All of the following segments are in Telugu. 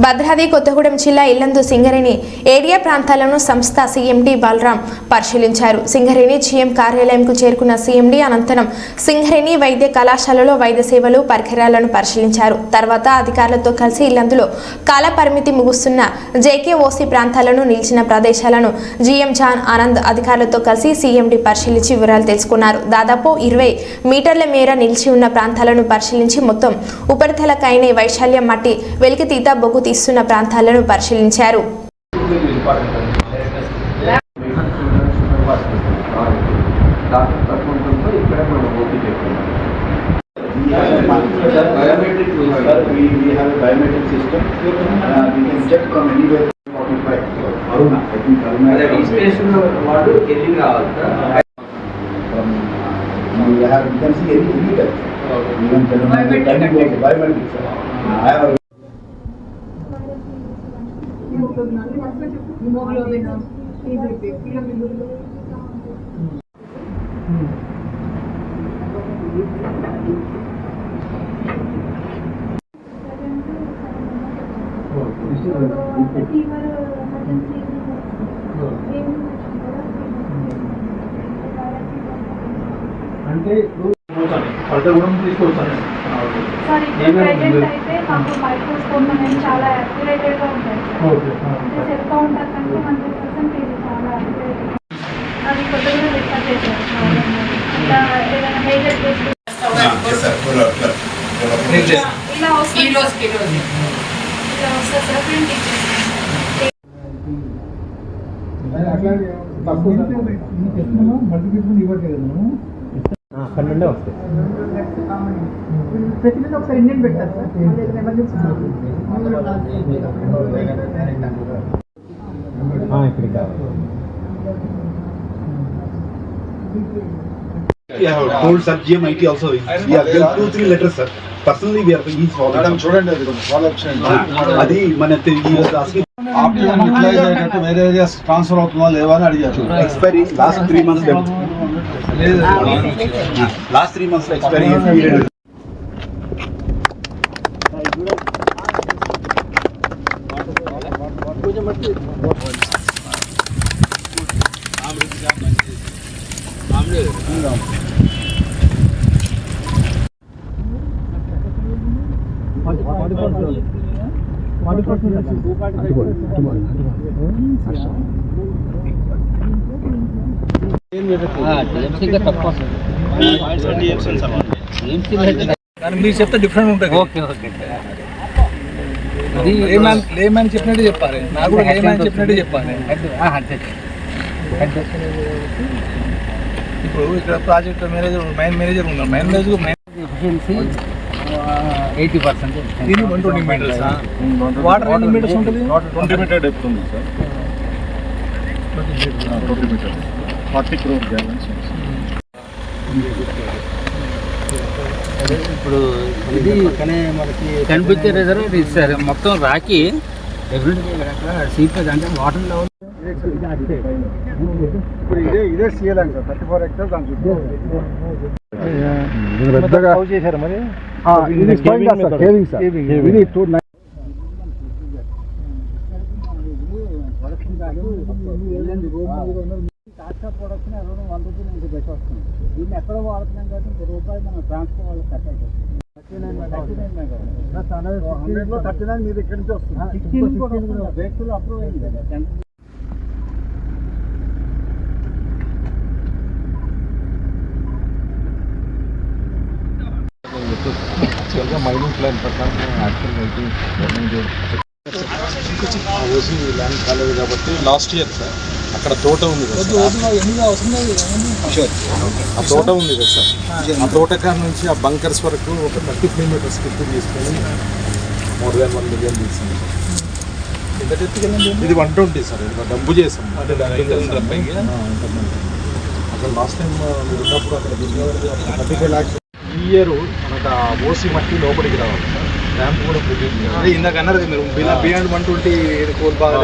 భద్రాద్రి కొత్తగూడెం జిల్లా ఇల్లందు సింగరేణి ఏరియా ప్రాంతాలను సంస్థ సీఎండీ బలరాం పరిశీలించారు. సింగరేణి జీఎం కార్యాలయంకు చేరుకున్న సీఎండీ అనంతరం సింగరేణి వైద్య కళాశాలలో వైద్య సేవలు పరికరాలను పరిశీలించారు. తర్వాత అధికారులతో కలిసి ఇల్లందులో కాల పరిమితి ముగుస్తున్న జేకేఓసీ ప్రాంతాలను నిలిచిన ప్రదేశాలను జీఎం జాన్ ఆనంద్ అధికారులతో కలిసి సీఎండీ పరిశీలించి వివరాలు తెలుసుకున్నారు. దాదాపు ఇరవై మీటర్ల మేర నిలిచి ఉన్న ప్రాంతాలను పరిశీలించి మొత్తం ఉపరితల కైనే వైశాల్యం మట్టి వెలికితీత బొగ్గు తీస్తున్న ప్రాంతాలను పరిశీలించారు. బయోమెట్రిక్ సిస్టమ్ వాళ్ళు హిమోగ్లోబిన్ ఫీవర్ ఎమర్జెన్సీ అంటే పడగూడెం తీసుకొస్తాను సార్ ఇప్పుడు అయితే మాకు మైక్రోస్కోప్ అనేది చాలా యాక్యురేటెడ్గా ఉంటాయి సార్ సెల్ కౌంటర్ కంటే హండ్రెడ్ పర్సెంట్ ఇది చాలా accurate. అది కొత్తగా రిఫర్ చేశారు. ఇలా ఏదైనా మేజర్ కేసు ఇలా వస్తుంది. ఇలా వస్తుంది. సార్ ప్రింట్ ఇచ్చేసి అట్లా తక్కువ. మల్టిప్లికేషన్ ఇవ్వట్లేదు. పన్నెండే వస్తాయి ప్రతినిధి ఒకసారి ఇండియన్ పెట్టారు సార్ ఎమర్జెన్సీ ఇక్కడికి కావాలి Yeah, told sir, GMIT also. Yeah, we have two, three letters, sir. Personally, we are, he is following. చూడండి అది కొంచెం ఫాలో అప్ చేయండి Ah, అది మన asking అయ్యేటట్టు వేరే ఏరియాస్ ట్రాన్స్ఫర్ అవుతుందా లేవా అని అడిగారు expiry last లాస్ట్ త్రీ మంత్స్లో expiry forty percent two point మీరు చెప్తే డిఫరెంట్ ఉంటుంది. Okay okay. లేమ్యాన్ లేమ్యాన్ చెప్పినట్టు చెప్పాలి. నాకు కూడా లేమ్యాన్ చెప్పినట్టు చెప్పాలి. ఇప్పుడు ఇక్కడ ప్రాజెక్ట్ మేనేజర్ మైన్ మేనేజర్ ఉన్నారు. Mine manager mine efficiency eighty percent దీని వన్ ట్వంటీ మీటర్స్ వాటర్ ఎన్ని మీటర్స్ ఉంటుంది? ట్వంటీ మీటర్ డెప్త్ ఉంది sir twenty metre forty crore balance ఇప్పుడు ఇది కనిపించే రిజర్వ్ ఇస్తారు మొత్తం రాకి ఎవ్రీడే సీపేజ్ అంటే వాటర్ లెవెల్ ఇప్పుడు ఇదే ఇదే CL sir thirty four hectares దాని చుట్టూ. పెద్దగా చేశారు మరి? ఇది స్పాయింగ్ సార్ కేవింగ్ సార్. ఇది టూ ప్రొడక్షన్ అరవై వన్ రూపీ నుంచి బెస్ట్ వస్తుంది. దీన్ని ఎక్కడ వాడుతున్నాం కాబట్టి ఇంకో రూపాయి మనం ట్రాన్స్పోర్ట్ వాళ్ళకి కట్ అయిపోతుంది థర్టీ నైన్ మీరు ఇక్కడి నుంచి వస్తుంది. సిక్స్టీన్ కూడా బ్రేక్లు అప్రూవ్ అయింది. కదా యాక్చువల్గా మైనింగ్ ప్లాన్ ప్రకారం యాక్చువల్ అయితే ఓసీ ల్యాండ్ కాలేదు కాబట్టి లాస్ట్ ఇయర్ సార్ అక్కడ తోట ఉంది కదా ఆ తోట ఉంది కదా సార్. ఆ. తోట కాడ నుంచి ఆ బంకర్స్ వరకు ఒక థర్టీ కిలోమీటర్స్ కిట్ తీసుకొని మోర్ దాన్ వన్ మిలియన్ తీసుకుంది ఇది వన్ ట్వంటీ సార్ ఇది డబ్బు చేసాం. అక్కడ లాస్ట్ టైం మీరు ఉన్నప్పుడు అక్కడ థర్టీ ఫైవ్ ల్యాక్స్ ఈ ఇయర్ మనకు ఆ ఓసీ మట్టి లోపలికి రావాలి సార్. ర్యాంప్ కూడా ఇందాక అన్నారు కదా మీరు బియాండ్ వన్ ట్వంటీ కోల్ బాగా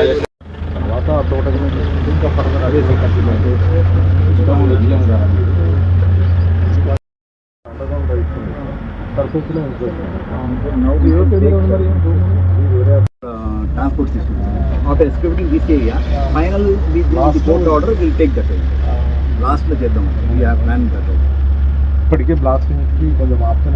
తర్వాత ఆ తోట గురించి ఇంకా ఫర్దర్ అదే కంటిన్యూ అంటే ఇష్టం విజయం కానీ సర్ఫేస్లో ఉంటుంది నౌ ఇది వేరే court system. After excavating this area, final the, the, Last the court one. order will take that. Last లో చేద్దాం. We have planned that. ఇప్పటికే బ్లాస్టింగ్ కి కొంచెం ఆపుతూనే